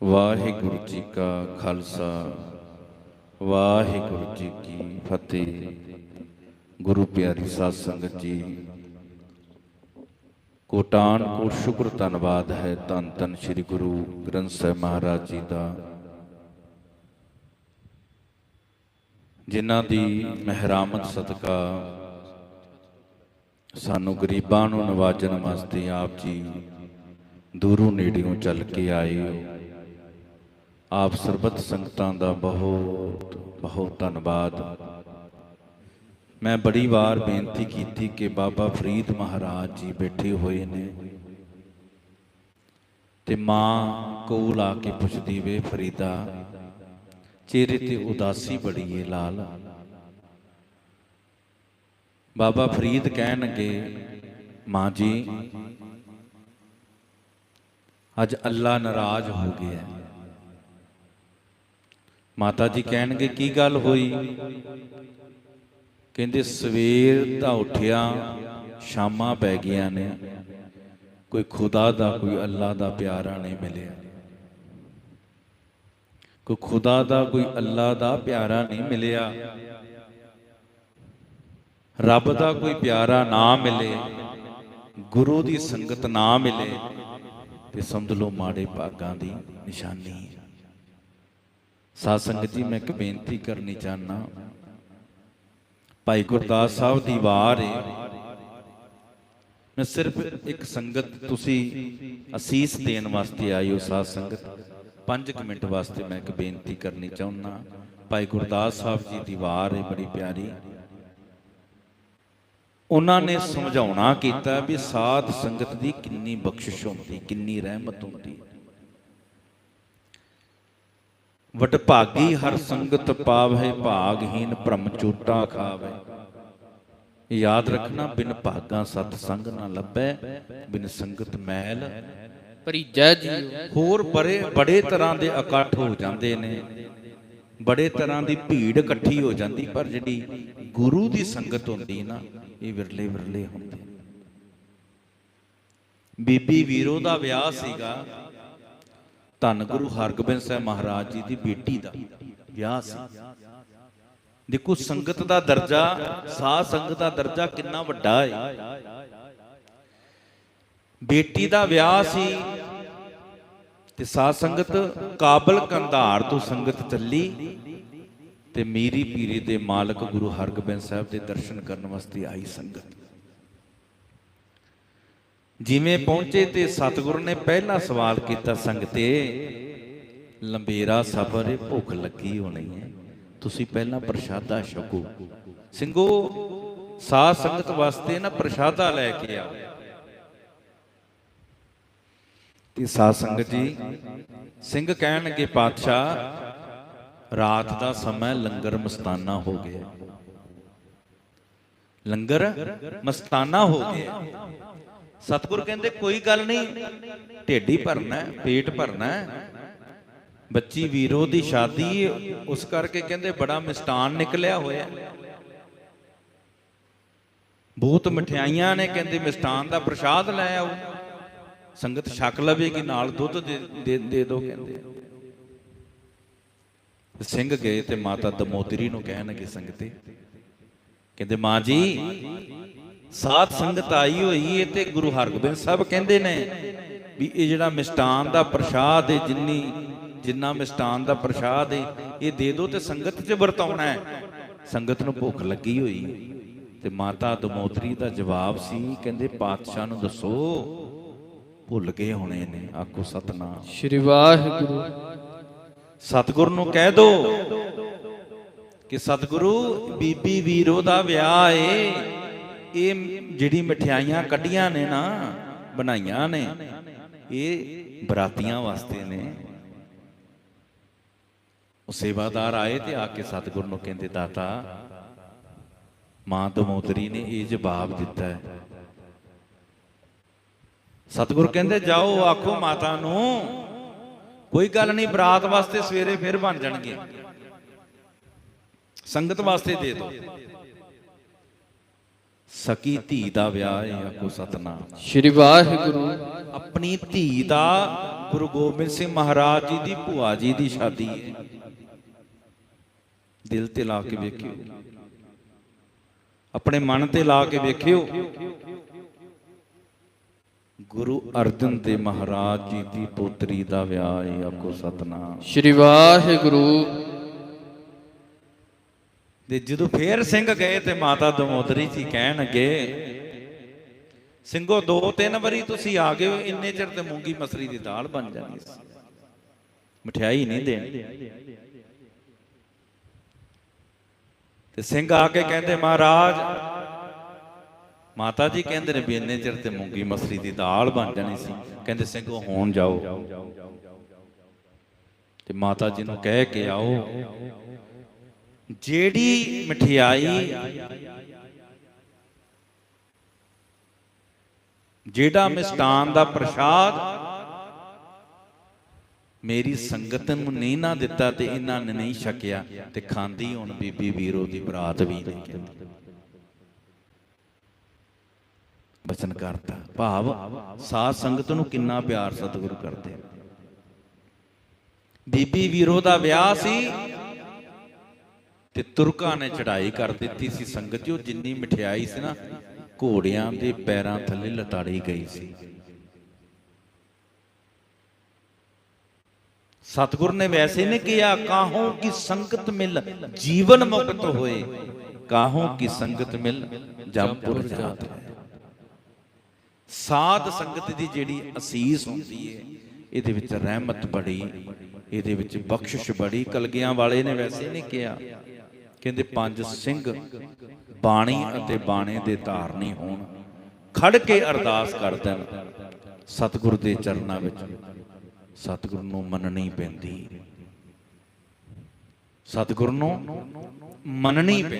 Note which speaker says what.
Speaker 1: ਵਾਹਿਗੁਰੂ ਜੀ ਕਾ ਖਾਲਸਾ, ਵਾਹਿਗੁਰੂ ਜੀ ਕੀ ਫਤਿਹ। ਗੁਰੂ ਪਿਆਰੀ ਸਾਧ ਸੰਗਤ ਜੀ, ਕੋਟਾਨ ਕੋਟ ਸ਼ੁਕਰ ਧੰਨਵਾਦ ਹੈ ਧੰਨ ਧੰਨ ਸ੍ਰੀ ਗੁਰੂ ਗ੍ਰੰਥ ਸਾਹਿਬ ਮਹਾਰਾਜ ਜੀ ਦਾ, ਜਿਨ੍ਹਾਂ ਦੀ ਮਹਿਰਾਮਤ ਸਦਕਾ ਸਾਨੂੰ ਗਰੀਬਾਂ ਨੂੰ ਨਵਾਜਣ ਵਾਸਤੇ ਆਪ ਜੀ ਦੂਰੋਂ ਨੇੜਿਓਂ ਚੱਲ ਕੇ ਆਏ ਹੋ। ਆਪ ਸਰਬਤ ਸੰਗਤਾਂ ਦਾ ਬਹੁਤ ਬਹੁਤ ਧੰਨਵਾਦ। ਮੈਂ ਬੜੀ ਵਾਰ ਬੇਨਤੀ ਕੀਤੀ ਕਿ ਬਾਬਾ ਫਰੀਦ ਮਹਾਰਾਜ ਜੀ ਬੈਠੇ ਹੋਏ ਨੇ ਤੇ ਮਾਂ ਕੋਲ ਆ ਕੇ ਪੁੱਛਦੀ ਵੇ, ਫਰੀਦਾ, ਚਿਹਰੇ ਤੇ ਉਦਾਸੀ ਬੜੀ ਏ ਲਾਲ। ਬਾਬਾ ਫਰੀਦ ਕਹਿਣਗੇ, ਮਾਂ ਜੀ, ਅੱਜ ਅੱਲਾ ਨਾਰਾਜ਼ ਹੋ ਗਿਆ ਮਾਤਾ ਜੀ ਕਹਿਣਗੇ, ਕੀ ਗੱਲ ਹੋਈ? ਕਹਿੰਦੇ, ਸਵੇਰ ਦਾ ਉੱਠਿਆ, ਸ਼ਾਮਾਂ ਪੈ ਗਈਆਂ ਨੇ। ਕੋਈ ਖੁਦਾ ਦਾ, ਕੋਈ ਅੱਲਾ ਦਾ ਪਿਆਰਾ ਨਹੀਂ ਮਿਲਿਆ। ਕੋਈ ਖੁਦਾ ਦਾ, ਕੋਈ ਅੱਲਾ ਦਾ ਪਿਆਰਾ ਨਹੀਂ ਮਿਲਿਆ। ਰੱਬ ਦਾ ਕੋਈ ਪਿਆਰਾ ਨਾ ਮਿਲੇ, ਗੁਰੂ ਦੀ ਸੰਗਤ ਨਾ ਮਿਲੇ ਤੇ ਸਮਝ ਲਓ ਮਾੜੇ ਭਾਗਾਂ ਦੀ ਨਿਸ਼ਾਨੀ ਹੈ। ਸਾਧ ਸੰਗਤ ਜੀ ਮੈਂ ਇੱਕ ਬੇਨਤੀ ਕਰਨੀ ਚਾਹਨਾ ਭਾਈ ਗੁਰਦਾਸ ਸਾਹਿਬ ਦੀ ਵਾਰ ਹੈ ਮੈਂ ਸਿਰਫ ਇੱਕ ਸੰਗਤ ਤੁਸੀਂ ਅਸੀਸ ਦੇਣ ਵਾਸਤੇ ਆਏ ਹੋ ਸਾਧ ਸੰਗਤ 5 ਮਿੰਟ ਵਾਸਤੇ ਮੈਂ ਇੱਕ ਬੇਨਤੀ ਕਰਨੀ ਚਾਹੁੰਨਾ ਭਾਈ ਗੁਰਦਾਸ ਸਾਹਿਬ ਜੀ ਦੀ ਵਾਰ ਹੈ ਬੜੀ ਪਿਆਰੀ। ਉਹਨਾਂ ਨੇ ਸਮਝਾਉਣਾ ਕੀਤਾ ਵੀ ਸਾਧ ਸੰਗਤ ਦੀ ਕਿੰਨੀ ਬਖਸ਼ਿਸ਼ ਹੁੰਦੀ, ਕਿੰਨੀ ਰਹਿਮਤ ਹੁੰਦੀ। ਵਡਭਾਗੀ ਹਰ ਸੰਗਤ ਪਾਵੈ ਭਾਗਹੀਨ ਭ੍ਰਮ ਚੋਟਾ ਖਾਵੇ ਯਾਦ ਰੱਖਣਾ ਬਿਨ ਭਾਗਾ ਸਤ ਸੰਗ ਨਾ ਲੱਭੈ ਬਿਨ ਸੰਗਤ ਮੈਲ।
Speaker 2: ਭਰੀਜੈ ਜੀ
Speaker 1: ਹੋਰ ਬੜੇ ਬੜੇ ਤਰ੍ਹਾਂ ਦੇ ਇਕੱਠ ਹੋ ਜਾਂਦੇ ਨੇ। ਬੜੇ ਤਰ੍ਹਾਂ ਦੀ ਭੀੜ ਇਕੱਠੀ ਹੋ ਜਾਂਦੀ ਪਰ ਜਿਹੜੀ ਗੁਰੂ ਦੀ ਸੰਗਤ ਹੁੰਦੀ ਨਾ ਇਹ ਵਿਰਲੇ ਵਿਰਲੇ ਹੁੰਦੇ ਬੀਬੀ ਵੀਰੋ ਦਾ ਵਿਆਹ ਸੀਗਾ। ਧੰਨ ਗੁਰੂ ਹਰਗੋਬਿੰਦ ਸਾਹਿਬ ਮਹਾਰਾਜ ਜੀ ਦੀ ਬੇਟੀ ਦਾ ਵਿਆਹ ਸੀ। ਦੇਖੋ, ਸੰਗਤ ਦਾ ਦਰਜਾ, ਸਾਧ ਸੰਗਤ ਦਾ ਦਰਜਾ ਕਿੰਨਾ ਵੱਡਾ ਹੈ ਬੇਟੀ ਦਾ ਵਿਆਹ ਸੀ ਤੇ ਸਾਧ ਸੰਗਤ ਕਾਬਲ ਕੰਧਾਰ ਤੋਂ ਸੰਗਤ ਚੱਲੀ ਤੇ ਮੀਰੀ ਪੀਰੀ ਦੇ ਮਾਲਕ ਗੁਰੂ ਹਰਗੋਬਿੰਦ ਸਾਹਿਬ ਦੇ ਦਰਸ਼ਨ ਕਰਨ ਵਾਸਤੇ ਆਈ ਸੰਗਤ। ਜਿਵੇਂ ਪਹੁੰਚੇ ਤੇ ਸਤਿਗੁਰ ਨੇ ਪਹਿਲਾ ਸਵਾਲ ਕੀਤਾ ਸੰਗਤੇ, ਲੰਬੇਰਾ ਸਫ਼ਰ ਹੈ ਭੁੱਖ ਲੱਗੀ ਹੋਣੀ ਹੈ, ਤੁਸੀਂ ਪਹਿਲਾਂ ਪ੍ਰਸ਼ਾਦਾ ਛਕੋ। ਸਿੰਘੋ, ਸਾਧ ਸੰਗਤ ਵਾਸਤੇ ਨਾ ਪ੍ਰਸ਼ਾਦਾ ਲੈ ਕੇ ਆਓ ਤੇ ਸਾਧ ਸੰਗਤ ਜੀ, ਸਿੰਘ ਕਹਿਣਗੇ, ਪਾਤਸ਼ਾਹ, ਰਾਤ ਦਾ ਸਮਾਂ ਲੰਗਰ ਮਸਤਾਨਾ ਹੋ ਗਿਆ। ਲੰਗਰ ਮਸਤਾਨਾ ਹੋ ਗਿਆ। ਸਤਿਗੁਰ ਕਹਿੰਦੇ, ਕੋਈ ਗੱਲ ਨਹੀਂ, ਢੇਡੀ ਭਰਨਾ ਪੇਟ ਭਰਨਾ ਬੱਚੀ ਵੀਰੋ ਦੀ ਸ਼ਾਦੀ ਉਸ ਕਰਕੇ ਕਹਿੰਦੇ ਬੜਾ ਮਿਸਟਾਨ ਨਿਕਲਿਆ ਹੋਇਆ ਬਹੁਤ ਮਠਿਆਈਆਂ ਨੇ, ਕਹਿੰਦੇ ਮਿਸਟਾਨ ਦਾ ਪ੍ਰਸ਼ਾਦ ਲੈ ਆਓ। ਸੰਗਤ ਛਕ ਲਵੇਗੀ, ਨਾਲ ਦੁੱਧ ਦੇ, ਦੇ- ਦੋ ਕਹਿੰਦੇ। ਸਿੰਘ ਗਏ ਤੇ ਮਾਤਾ ਦਮੋਦਰੀ ਨੂੰ ਕਹਿਣਗੇ ਸੰਗਤੇ, ਕਹਿੰਦੇ, ਮਾਂ ਜੀ ਸਾਧ ਸੰਗਤ ਆਈ ਹੋਈ ਏ ਤੇ ਗੁਰੂ ਹਰਗੋਬਿੰਦ ਸਾਹਿਬ ਕਹਿੰਦੇ ਨੇ ਵੀ ਇਹ ਜਿਹੜਾ ਮਿਸਟਾਨ ਦਾ ਪ੍ਰਸ਼ਾਦ ਏ ਜਿੰਨੀ ਜਿੰਨਾ ਮਿਸਟਾਨ ਦਾ ਪ੍ਰਸ਼ਾਦ ਏ ਇਹ ਦੇ ਦਿਓ ਤੇ ਸੰਗਤ 'ਚ ਵਰਤਾਉਣਾ ਹੈ ਸੰਗਤ ਨੂੰ ਭੁੱਖ ਲੱਗੀ ਹੋਈ ਤੇ ਮਾਤਾ ਦਮੋਦਰੀ ਦਾ ਜਵਾਬ ਸੀ ਕਹਿੰਦੇ ਪਾਤਸ਼ਾਹ ਨੂੰ ਦੱਸੋ ਭੁੱਲ ਗਏ ਹੋਣੇ ਨੇ ਆਖੋ ਸਤਨਾਮ।
Speaker 2: ਸ਼੍ਰੀ ਵਾਹਿਗੁਰੂ।
Speaker 1: ਸਤਿਗੁਰੂ ਨੂੰ ਕਹਿ ਦੋ ਕਿ ਸਤਿਗੁਰੂ ਬੀਬੀ ਵੀਰੋ ਦਾ ਵਿਆਹ ਏ। ਇਹ ਜਿਹੜੀ ਮਠਿਆਈਆਂ ਕੱਢੀਆਂ ਨੇ ਨਾ, ਬਣਾਈਆਂ ਨੇ, ਇਹ ਬਰਾਤੀਆਂ ਵਾਸਤੇ ਨੇ। ਉਹ ਸੇਵਾਦਾਰ ਆਏ ਤੇ ਆ ਕੇ ਸਤਿਗੁਰ ਨੂੰ ਕਹਿੰਦੇ, ਦਾਤਾ, ਮਾਂ ਦਮੋਦਰੀ ਨੇ ਇਹ ਜਵਾਬ ਦਿੱਤਾ ਹੈ। ਸਤਿਗੁਰ ਕਹਿੰਦੇ, ਜਾਓ, ਆਖੋ ਮਾਤਾ ਨੂੰ, ਕੋਈ ਗੱਲ ਨਹੀਂ, ਬਰਾਤ ਵਾਸਤੇ ਸਵੇਰੇ ਫਿਰ ਬਣ ਜਾਣਗੇ। ਸੰਗਤ ਵਾਸਤੇ ਦੇ ਦਿਓ। ਸਕੀ ਧੀ ਦਾ ਵਿਆਹ ਹੈ ਆਖੋ ਸਤਨਾਮ।
Speaker 2: ਸ਼੍ਰੀ ਵਾਹਿਗੁਰੂ।
Speaker 1: ਆਪਣੀ ਧੀ ਦਾ ਗੁਰੂ ਗੋਬਿੰਦ ਸਿੰਘ ਮਹਾਰਾਜ ਜੀ ਦੀ ਭੂਆ ਜੀ ਦੀ ਸ਼ਾਦੀ ਹੈ। ਦਿਲ ਤੇ ਲਾ ਕੇ ਵੇਖਿਓ। ਆਪਣੇ ਮਨ ਤੇ ਲਾ ਕੇ ਵੇਖਿਓ। ਗੁਰੂ ਅਰਜਨ ਦੇਵ ਮਹਾਰਾਜ ਜੀ ਦੀ ਪੋਤਰੀ ਦਾ ਵਿਆਹ ਹੈ ਆਖੋ ਸਤਨਾਮ।
Speaker 2: ਸ੍ਰੀ ਵਾਹਿਗੁਰੂ।
Speaker 1: ਤੇ ਜਦੋਂ ਫੇਰ ਸਿੰਘ ਗਏ ਤੇ ਮਾਤਾ ਦਮੋਦਰੀ ਜੀ ਕਹਿਣ ਅੱਗੇ ਸਿੰਘੋ, ਦੋ ਤਿੰਨ ਵਾਰੀ ਤੁਸੀਂ ਆ ਗਏ, ਇੰਨੇ ਚਿਰ ਤੇ ਮੂੰਗੀ ਮਸਰੀ ਦੀ ਦਾਲ ਬਣ ਜਾਣੀ ਸੀ। ਮਠਿਆਈ ਨਹੀਂ ਦੇਣੀ। ਤੇ ਸਿੰਘ ਆ ਕੇ ਕਹਿੰਦੇ, ਮਹਾਰਾਜ, ਮਾਤਾ ਜੀ ਕਹਿੰਦੇ ਨੇ ਵੀ ਇੰਨੇ ਚਿਰ ਤੇ ਮੂੰਗੀ ਮਸਰੀ ਦੀ ਦਾਲ ਬਣ ਜਾਣੀ ਸੀ। ਕਹਿੰਦੇ, ਸਿੰਘੋ, ਹੁਣ ਜਾਓ। ਤੇ ਮਾਤਾ ਜੀ ਨੂੰ ਕਹਿ ਕੇ ਆਓ ਜਿਹੜੀ ਮਠਿਆਈ ਜਿਹੜਾ ਮਿਸਟਾਨ ਦਾ ਪ੍ਰਸ਼ਾਦ ਮੇਰੀ ਸੰਗਤ ਨੂੰ ਨਹੀਂ ਨਾ ਦਿੱਤਾ ਤੇ ਇਹਨਾਂ ਨੇ ਨਹੀਂ ਛਕਿਆ ਤੇ ਖਾਂਦੀ ਹੁਣ ਬੀਬੀ ਵੀਰੋ ਦੀ ਬਰਾਤ ਵੀ ਨਹੀਂ ਬਚਨ ਕਰਤਾ। ਭਾਵ ਸਾਧ ਸੰਗਤ ਨੂੰ ਕਿੰਨਾ ਪਿਆਰ ਸਤਿਗੁਰੂ ਕਰਦੇ। ਬੀਬੀ ਵੀਰੋ ਦਾ ਵਿਆਹ ਸੀ। ਤੇ ਤੁਰਕਾਂ ਨੇ ਚੜਾਈ ਕਰ ਦਿੱਤੀ ਸੀ ਸੰਗਤ ਉਹ ਜਿੰਨੀ ਮਠਿਆਈ ਸੀ ਨਾ, ਘੋੜਿਆਂ ਦੇ ਪੈਰਾਂ ਥੱਲੇ ਲਤਾੜੀ ਗਈ ਸੀ। ਸਤਿਗੁਰ ਨੇ ਵੈਸੇ ਨੇ ਕਿਹਾ, ਕਾਹੋਂ ਕੀ ਸੰਗਤ ਮਿਲ ਜੀਵਨ ਮੁਕਤ ਹੋਏ, ਕਾਹੋਂ ਕੀ ਸੰਗਤ ਮਿਲ ਜੰਪੁਰ ਜਾਤ ਸਾਧ ਸੰਗਤ ਦੀ ਜਿਹੜੀ ਅਸੀਸ ਹੁੰਦੀ ਹੈ ਇਹਦੇ ਵਿੱਚ ਰਹਿਮਤ ਬੜੀ, ਇਹਦੇ ਵਿੱਚ ਬਖਸ਼ਿਸ਼ ਬੜੀ, ਕਲਗੀਆਂ ਵਾਲੇ ਨੇ ਵੈਸੇ ਨਹੀਂ ਕਿਹਾ। ਕਹਿੰਦੇ ਪੰਜ ਸਿੰਘ ਬਾਣੀ ਅਤੇ ਬਾਣੇ ਦੇ ਧਾਰਨੀ ਹੋਣ। ਖੜ ਕੇ ਅਰਦਾਸ ਕਰ ਦੇਣ। ਸਤਿਗੁਰ ਦੇ ਚਰਨਾਂ ਵਿੱਚ। ਸਤਿਗੁਰ ਨੂੰ ਮੰਨਣੀ ਪੈਂਦੀ। ਸਤਿਗੁਰ ਨੂੰ ਮੰਨਣੀ ਪੈਂਦੀ